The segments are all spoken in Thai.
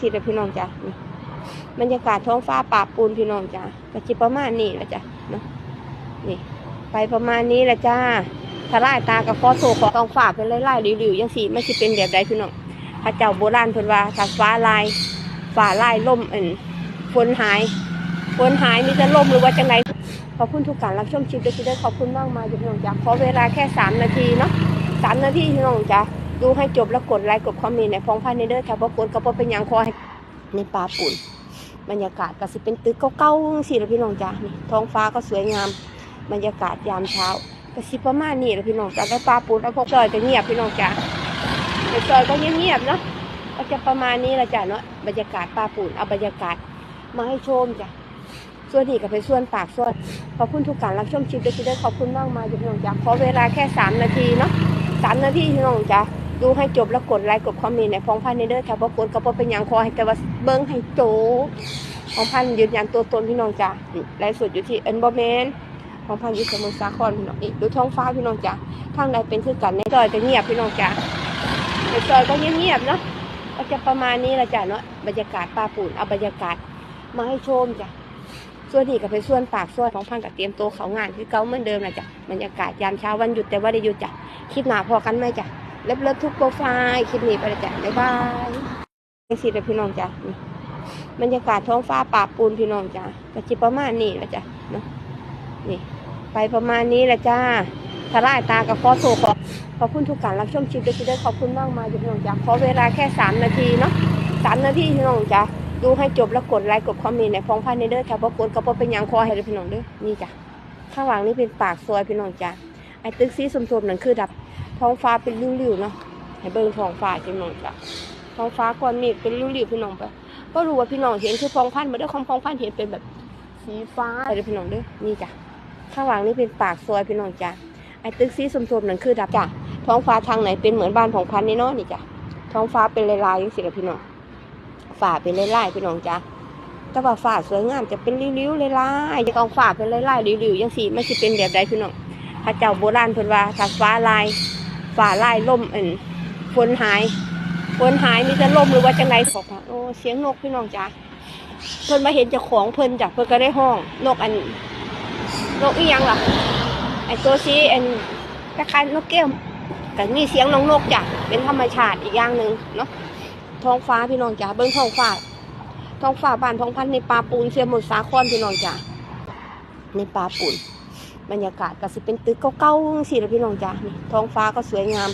สิเด้อพี่น้องจ้ะบรรยากาศท้องฟ้าป่าปูนพี่น้องจ้ะก็จิประมาณนี้ละจ้ะเนาะนี่ ไปประมาณนี้ละจ้าถ้าไล่ตากับฟอโซขอท้องฟ้าเป็นไล่ๆริวๆยังสีไม่สิเป็นแบบใดพี่น้องพระเจ้าโบราณเพิ่นว่าถ้าฟ้าลายฟ้าลายล่มอันฝนหายฝนหายมีแต่ล่มหรือว่าจังไดขอบคุณทุกการรับชมคลิปด้วยที่ได้ขอบคุณมากมายพี่น้องจ้ะขอเวลาแค่สามนาทีเนาะสามนาทีพี่น้องจ้ะ ดูให้จบแล้วกดไลค์กดคอมเมนต์ในพองพันในเด้อค่ะเพราะกดก็บ่เป็นยังคอให้ในป่าปุ่น บรรยากาศก็สิเป็นตึกเก่าๆสิละพี่น้องจ้านี่ท้องฟ้าก็สวยงาม บรรยากาศยามเช้าก็สิประมาณนี้ละพี่น้องจ้าในป่าปุ่นแล้วพวกซอยก็เงียบพี่น้องจ้าในซอยก็เงียบๆเนาะก็จะประมาณนี้ละจ้ะเนาะบรรยากาศป่าปุ่นเอาบรรยากาศมาให้ชมจ้ะส่วนนี้ก็เป็นส่วนปากส่วนขอบคุณทุกการรับชมคลิปด้วยที่ได้ขอบคุณมากมายพี่น้องจ้าขอเวลาแค่สามนาทีเนาะสามนาทีพี่น้องจ้า ดูให้จบแล้วกดไลค์กดคอมเมนต์ในพองพันในเด้อค่ะเพราะกดก็บ่เป็นหยังคอให้แต่ว่าเบิ้งให้โจพองพันยืนยันตัวตนพี่น้องจ้ะไลฟ์สดอยู่ที่เอ็นบอเมนพองพันอยู่สมุทรสาครพี่น้องนี่ดูท้องฟ้าพี่น้องจ้ะทางใดเป็นคือกันในซอยก็เงียบพี่น้องจ้ะในซอยก็เงียบๆเนาะก็จะประมาณนี้ละจ้ะเนาะบรรยากาศป่าปุ่นเอาบรรยากาศมาให้ชมจ้ะส่วนนี้ก็เป็นส่วนปากส่วนของพันกับเตรียมตัวเขางานคือเก่าเหมือนเดิมนะจ้ะบรรยากาศยามเช้าวันหยุดแต่ว่าได้หยุดจ้ะคลิปหนาพอกันไหมจ้ะ เลิฟเลิฟทุกโปรไฟล์คลิปนี้ไปเลยจ้ะบ๊ายบายเป็นสิเด้อพี่น้องจ้ะบรรยากาศท้องฟ้าป่าปูนพี่น้องจ้ะก็จิประมาณนี้ละจ้ะเนาะนี่ ไปประมาณนี้แหละจ้าถ้าไล่ตากับฟอโซขอขอบคุณทุกการรับชมคลิปด้วยที่ได้ขอบคุณมากมายพี่น้องจ้ะขอเวลาแค่สามนาทีเนาะสามนาทีพี่น้องจ้ะดูให้จบแล้วกดไลค์กดคอมเมนต์ในพองพันในเด้อค่ะเพราะกดก็บ่เป็นยังคอให้เลยพี่น้องเด้อนี่จ้ะข้างหลังนี่เป็นปากซอยพี่น้องจ้ะไอ้ตึกสีสมๆนั่นคือดับ ท้องฟ้าเป็นริ้วๆเนาะให้เบิ่งท้องฟ้าจังหน่อยจ้ะท้องฟ้าก่อนเมฆเป็นริ้วๆพี่น้องไปก็รู้ว่าพี่น้องเห็นคือพองพันธุ์มาด้วยความพองพันธุ์เห็นเป็นแบบสีฟ้าอะไรพี่น้องเด้อนี่จ้ะข้างหลังนี่เป็นปากซอยพี่น้องจ้ะไอ้ตึกสีสมๆนั่นคือดับจ้ะท้องฟ้าทางไหนเป็นเหมือนบ้านของพันธุ์นี่เนาะนี่จ้ะท้องฟ้าเป็นลายๆอย่างสิละพี่น้องฟ้าเป็นลายๆพี่น้องจ้ะแต่ว่าฟ้าสวยงามจะเป็นริ้วๆลายๆจะกองฟ้าเป็นลายๆริ้วๆยังสีไม่ใช่เป็นแบบใดพี่น้องพระเจ้าโบราณเพิ่นว่าถ้าฟ้าลาย ฝ่าไล่ล่มอันฝนหายฝนหายมีแต่ล่มหรือว่าจังไรบอกว่าโอ้เสียงนกพี่น้องจ้าเพิ่นมาเห็นจ้าของเพิ่นจ้ะเพิ่นก็ได้ห้องนกอันนกอีหยังล่ะไอตัวซีอันคล้ายๆนกแก้วก็มีเสียงน้องนกจ้ะเป็นธรรมชาติอีกอย่างหนึ่งเนาะท้องฟ้าพี่น้องจ้าเบิ้งท้องฟ้าท้องฟ้าบ้านท้องพันในป่าปูนเสียหมดสาครพี่น้องจ้าในป่าปูน บรรยากาศก็สิเป็นตึกเก่าๆสิละพี่น้องจ้ะนี่ท้องฟ้าก็สวยงาม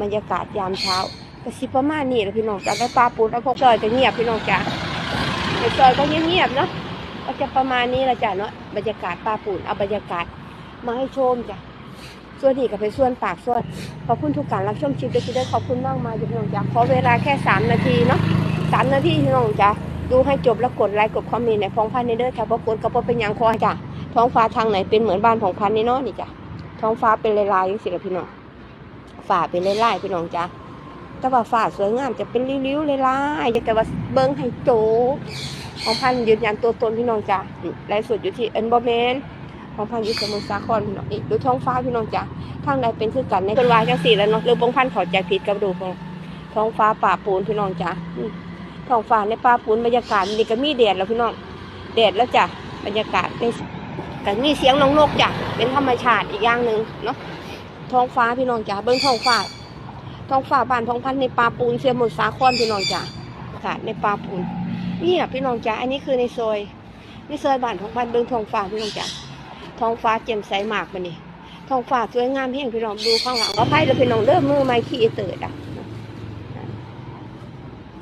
บรรยากาศยามเช้าก็สิประมาณนี้ละพี่น้องจ้ะแล้วปลาปูนแล้วพวกซอยก็เงียบพี่น้องจ้ะในซอยก็เงียบๆเนาะก็จะประมาณนี้ละจ้ะเนาะบรรยากาศปลาปูนเอาบรรยากาศมาให้ชมจ้ะส่วนนี้ก็เป็นส่วนปากส่วนขอบคุณทุกการรับชมคลิปด้วยที่ได้ขอบคุณมากมายพี่น้องจ้ะขอเวลาแค่สามนาทีเนาะสามนาทีพี่น้องจ้ะดูให้จบแล้วกดไลค์กดคอมเมนต์ในพองพันในเด้อค่ะเพราะกดก็บ่เป็นยังคอจ้ะ ท้องฟ้าทางไหนเป็นเหมือนบ้านของพันนี่เนาะนี่จ้ะท้องฟ้าเป็นลายๆอย่างสิละพี่น้องฝ่าเป็นลายๆพี่น้องจ้ะแต่ว่าฝ่าสวยงามจะเป็นริ้วๆลายๆแต่ว่าเบิ้งให้โจของพันยืนยันตัวตนพี่น้องจ้ะลฟ์สดอยู่ที่เอ็นบอเมนของพันอยู่สมุทรสาครพี่น้องนี่ดูท้องฟ้าพี่น้องจ้ะทางใดเป็นคือกันในคนวายจังสี่แล้วเนาะเรืองบงพันขาใจผิดกับดูของท้องฟ้าป่าปูนพี่น้องจ้ะท้องฟ้าในป่าปูนบรรยากาศนี่ก็มีแดดแล้วพี่น้องแดดแล้วจ้ะบรรยากาศใน ก็มีเสียงน้องนกจ้ะเป็นธรรมชาติอีกอย่างหนึ่งเนาะท้องฟ้าพี่น้องจ้ะเบิ้งท้องฟ้าท้องฟ้าบ้านท้องพันในปลาปูนเสียหมดสาครพี่น้องจ้ะอากาศในปลาปูนนี่อะพี่น้องจ้ะอันนี้คือในซอยในซอยบ้านท้องพันเบิ้งท้องฟ้าพี่น้องจ้ะท้องฟ้าแจ่มใสมากมันนี่ท้องฟ้าสวยงามเพียงพี่น้องดูข้างหลังก็ไพ่แล้วพี่น้องเริ่มมือไม้ขี้เติร์ดอะ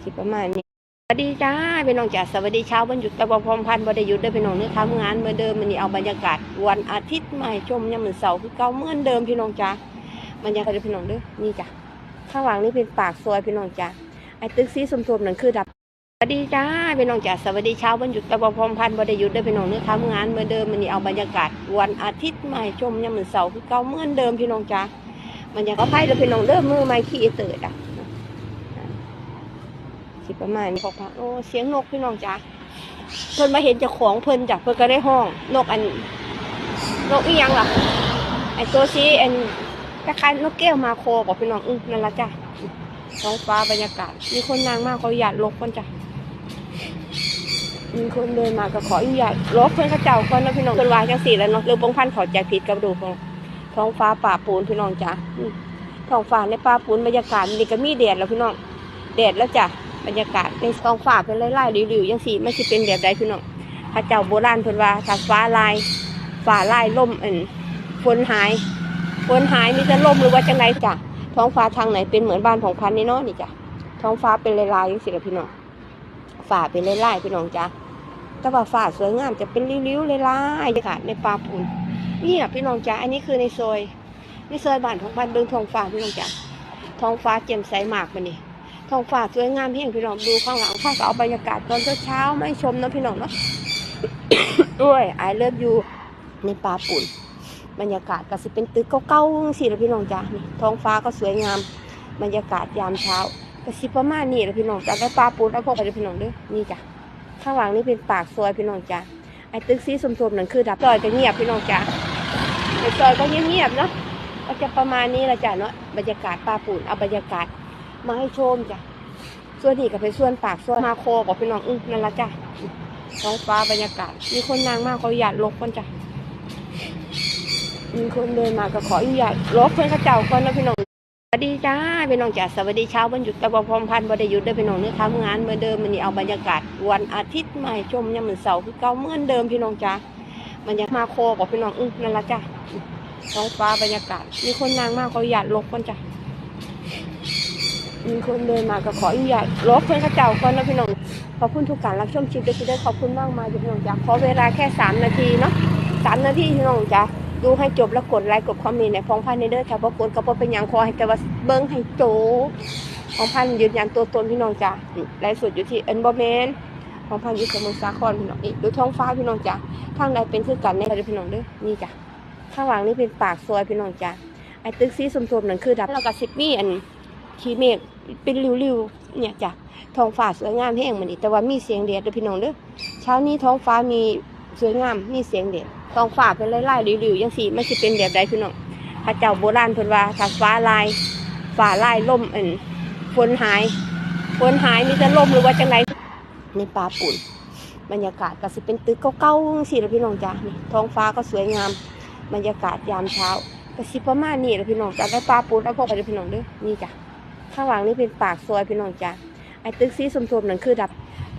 สิประมาณนี้ สวัสดีจ้าพี่น้องจ๋าสวัสดีเช้าวันหยุดตะวันพรมพันธ์บ่ได้หยุดเด้พี่น้องเนื้อทำงานเหมือนเดิมมันนี่เอาบรรยากาศวันอาทิตย์มาให้ชมยามมื้อเสาร์คือเก่าเหมือนเดิมพี่น้องจ๋าบรรยากาศพี่น้องเด้อนี่จ้ะข้างหลังนี่เป็นปากซอยพี่น้องจ๋าไอ้ตึกสีสมๆนั่นคือดับสวัสดีจ้าพี่น้องจ๋าสวัสดีเช้าวันหยุดตะวันพรมพันธ์บ่ได้หยุดเด้พี่น้องเนื้อทำงานเหมือนเดิมมันนี่เอาบรรยากาศวันอาทิตย์มาให้ชมยามมื้อเสาร์คือเก่าเหมือนเดิมพี่น้องจ๋าบรรยากาศไพ่เด้อพี่น้องเด้อมือไม้ขี้เติร์ดอะ สิประมาณพอพักโอ้เสียงนกพี่น้องจ้าเพิ่นมาเห็นจ้าของเพิ่นจ้ะเพิ่นก็ได้ห้องนกอันนกอีหยังล่ะไอตัวซีอันคล้ายๆนกแก้วมาโคบอกพี่น้องอือนั่นละจ้ะท้องฟ้าบรรยากาศ มีคนนางมากเขาอยากลกกันจ้ะมีคนเดินมาก็ขออนุญาตรบเพื่อนเข้าเจ้าก่อนนะพี่น้องเพิ่นว่าจังสี่แล้วเนาะเรื่องปงพันธ์ขาใจผิดกับดูของท้องฟ้าป่าปูนพี่น้องจ้ะท้องฟ้าในป่าปูนบรรยากาศนี่ก็มีแดดแล้วพี่น้องแดดแล้วจ้ะ บรรยากาศในท้องฟ้าเป็นไล่ๆริวๆจังสี่มันสิเป็นแบบใดพี่น้องพระเจ้าโบราณเพิ่นว่าถ้าฟ้าลายฟ้าลายล่มอันฝนหายฝนหายมีแต่ล่มหรือว่าจังไรจ้ะท้องฟ้าทางไหนเป็นเหมือนบ้านของพันนี่เนาะนี่จ้ะท้องฟ้าเป็นลายๆจังสีละพี่น้องฟ้าเป็นไล่ๆพี่น้องจ้ะแต่ว่าฟ้าสวยงามจะเป็นริ้วๆไลายๆค่ะในป่าปูนนี่อะพี่น้องจ๋าอันนี้คือในซอยในซอยบ้านของบ้านเบิงทองฟ้าพี่น้องจ๋าท้องฟ้าแจ่มใสมากมันนี่ ท้องฟ้าสวยงามเพียงพี่น้องดูข้างหลังข้างก็เอาบรรยากาศตอนเช้าๆไม่ชมนะพี่น้องเนาะด้วยไอเลิฟยูในป่าปูนบรรยากาศก็สิเป็นตึกเก่าๆสิละพี่น้องจ๋านี่ท้องฟ้าก็สวยงาม บรรยากาศยามเช้าก็สิประมาณนี้ละพี่น้องจ๋าได้ป่าปูนแล้วพวกไปพี่น้องเด้อนี่จ้ะข้างหลังนี่เป็นปากซอยพี่น้องจ้ะไอตึกสีสมๆนั่นคือดับซอยก็เงียบพี่น้องจ้ะไอซอยก็เงียบๆเนาะก็จะประมาณนี้ละจ้ะเนาะบรรยากาศป่าปูนเอาบรรยากาศ มาให้ชมจ้ะส่วนนี้ก็เป็นส่วนปากส่วนมาโคกับพี่น้องอื้อนั่นละจ้ะท้องฟ้าบรรยากาศ มีคนนางมากเขาอยากลบก่อนจ้ะมีคนเดินมาก็ขออนุญาตลบเพื่อนเข้าเจ้าก่อนนะพี่น้องสวัสดีจ้าพี่น้องจ้าสวัสดีเช้าวันหยุดตะวันพรหมพันธ์วันหยุดได้พี่น้องเนื้อทำงานเหมือนเดิมมันนี่เอาบรรยากาศวันอาทิตย์มาให้ชมยามมื้อเสาร์คือเก่าเหมือนเดิมพี่น้องจ้ามันยังมาโคกับพี่น้องอื้อนั่นละจ้าท้องฟ้าบรรยากาศ มีคนนางมากเขาอยากลบก่อนจ้ะ มีคนเดินมาก็ขออนุญาตลบเพื่อนข้าเจ้าก่อนนะพี่น้องขอบคุณทุกการรับชมคลิปด้วยที่ได้ขอบคุณมากมายพี่น้องจ้าขอเวลาแค่สามนาทีเนาะสามนาทีพี่น้องจ้าดูให้จบแล้วกดไลค์กดคอมเมนต์ในพองพันในเด้อถ้าบ่กดก็บ่เป็นยังขอให้แต่ว่าเบิ่งให้โจบของพันยืนยันตัวตนพี่น้องจ้ะไลฟ์สดอยู่ที่เอ็นบอแมนของพันอยู่สมุทรสาครพี่น้องนี่ดูท้องฟ้าพี่น้องจ้ะข้างในเป็นคือกันในพี่น้องเด้อนี่จ้ะข้างหลังนี่เป็นปากซอยพี่น้องจ้ะไอ้ตึกสีสมๆนั่นคือดับแล้วก็สิบมีอัน ขี้เมฆเป็นริ้วๆเนี่ยจ้ะท้องฟ้าสวยงามแห้งมันนี่แต่ว่ามีเสียงแดดเด้อพี่น้องเด้อเช้านี้ท้องฟ้ามีสวยงามมีเสียงแดดท้องฟ้าเป็นไล่ๆริ้วๆยังสีไมันสิเป็นแบบใดพี่น้องพระเจ้าโบราณเพิ่นว่าถ้าฟ้าลายฟ้าลายล่มอันฝนหายฝนหายมีแต่ล่มหรือว่าจังไรในป่าปุ่น บรรยากาศก็สิเป็นตึกเก่าๆสิละพี่น้องจ้านี่ท้องฟ้าก็สวยงาม บรรยากาศยามเช้าก็สิประมาณนี้ละพี่น้องจ้าได้ป่าปุ่นแล้วพวกไปเลยพี่น้องเด้อนี่จ้ะ ข้างหลังนี่เป็นปากซอยพี่น้องจ้าไอ้ตึกสีสมๆนั่นคือดับ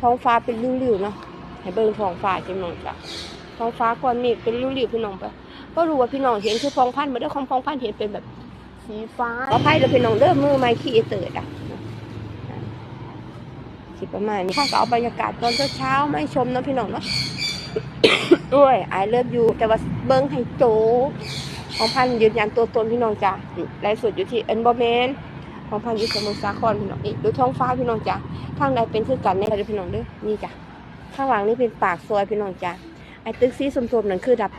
ท้องฟ้าเป็นริ้วๆเนาะให้เบิ่งท้องฟ้าพี่น้องจ้าท้องฟ้าก้อนเมฆเป็นริ้วๆพี่น้องไปก็รู้ว่าพี่น้องเห็นคือพองพันธุ์มาด้วยของพองพันธุ์เห็นเป็นแบบสีฟ้าขออภัยเด้อพี่น้องเด้อมือไม้ขี้เติร์ดอะสิประมาณนี้ข้าก็เอาบรรยากาศตอนเช้าๆมาชมเนาะพี่น้องเนาะด้วยไอเลิฟยูแต่ว่าเบิ้งให้โจบของพันธ์ยืนยันตัวตนพี่น้องจ้ะไลฟ์สดอยู่ที่เอ็นบอแมน ของพันธุ์อยู่สมุทรสาครพี่น้องนี่ดูท้องฟ้าพี่น้องจ้ะข้างในเป็นคือกันในเด้พี่น้องเด้อนี่จ้ะข้างหลังนี่เป็นปากซอยพี่น้องจ้ะไอ้ตึกสีสมๆนั่นคือดับ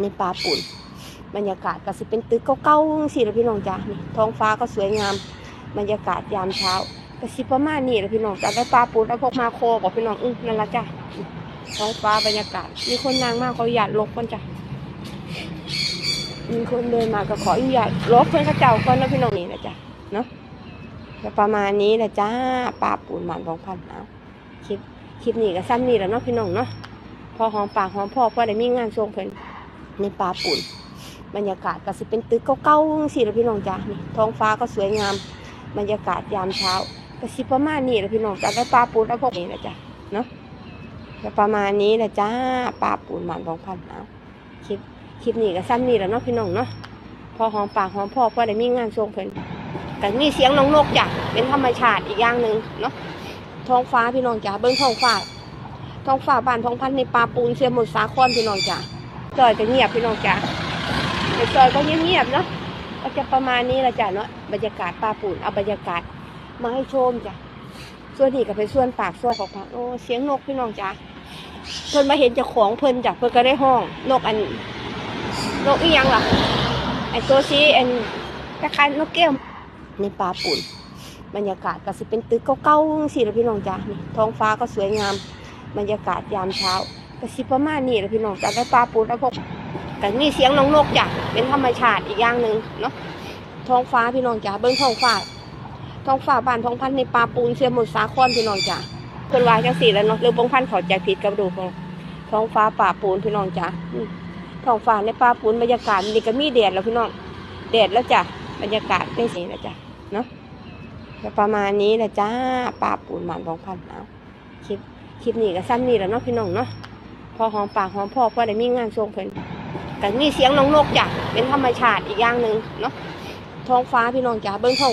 ในป่าปุ่น บรรยากาศก็สิเป็นตึกเก่าๆสิละพี่น้องจ้านี่ท้องฟ้าก็สวยงาม บรรยากาศยามเช้าก็สิประมาณนี้ละพี่น้องจ้าได้ป่าปุ่นแล้วพวกมาโคกับพี่น้องอื้อนั่นละจ้ะท้องฟ้าบรรยากาศ มีคนนางมากเขาอยากลบก่อนจ้ะมีคนเดินมาก็ขออนุญาตลบเพื่อนข้าเจ้าก่อนนะพี่น้องนี่นะจ้ะเนาะ ก็ประมาณนี้แหละจ้าป่าปูนหมันของพันเอาคลิปคลิปนี้ก็ซ้ำนี่แหละเนาะพี่น้องเนาะพอหอมปากหอมพ่อพอได้มีงานช่วงเพิ่นในป่าปุ่นบรรยากาศก็สิเป็นตึกเก่าๆสิละพี่น้องจ้านี่ท้องฟ้าก็สวยงามบรรยากาศยามเช้าก็สิประมาณนี้และพี่น้องจ้าได้ป่าปุ่นแล้วพวกนี้นะจ้ะเนาะก็ประมาณนี้แหละจ้าป่าปุ่นหมันของพันเอาคลิปคลิปนี้ก็ซ้ำนี่แหละเนาะพี่น้องเนาะพอหอมปากหอมพ่อพอได้มีงานช่วงเพิ่น แต่มีเสียงนกนกจ้ะเป็นธรรมชาติอีกอย่างหนึ่งเนาะท้องฟ้าพี่น้องจ้าเบิ้งท้องฟ้าท้องฝ่าบ้านท้องพันในปลาปูนเสียหมดสาครพี่น้องจ้ะซอยก็เงียบพี่น้องจ้ะในซอยก็เงียบๆเนาะก็จะประมาณนี้ละจ้ะเนาะบรรยากาศปลาปูนเอาบรรยากาศมาให้ชมจ้ะส่วนนี้ก็เป็นส่วนปากส่วนของผักโอ้เสียงนกพี่น้องจ้ะเพิ่นมาเห็นจ้าของเพิ่นจ้ะเพิ่นก็ได้ห้องนกอันนกอีหยังล่ะไอตัวซีอันคล้ายๆนกแก้ว ในปลาปูนบรรยากาศก็สิเป็นตึกเก่าๆสิละพี่น้องจ้ะนี่ท้องฟ้าก็สวยงาม บรรยากาศยามเช้าก็สิประมาณนี้แหละพี่น้องจ้ะได้ปลาปูแล้วพวกแต่มีเสียงนกนกจ้ะเป็นธรรมชาติอีกอย่างหนึ่งเนาะท้องฟ้าพี่น้องจ้ะเบิ้งท้องฟ้าท้องฟ้าบ้านท้องพันในปลาปูนเสียหมดสาครพี่น้องจ้ะเพิ่นว่าจังสี่แล้วเนาะเรื่องปงพันธุ์ขาใจผิดกับดูของท้องฟ้าป่าปูนพี่น้องจ้ะท้องฟ้าในป่าปูนบรรยากาศนี่ก็มีแดดแล้วพี่น้องแดดแล้วจ้ะบรรยากาศเป็นสีแล้วจ้ะ เนาะก็ประมาณนี้แหละจ้าป่าปูนหมันของพันธุ์เอาคลิปคลิปนี้ก็ซ้ำนี่แหล้วเนาะพี่น้องเนาะพอหอมปากหอมพ่อพอได้มีงานช่วงเพิ่นแต่มีเสียงน้องนกจ้ะเป็นธรรมชาติอีกอย่างหนึ่งเนาะท้องฟ้าพี่น้องจ้ะเบิ้งท้อง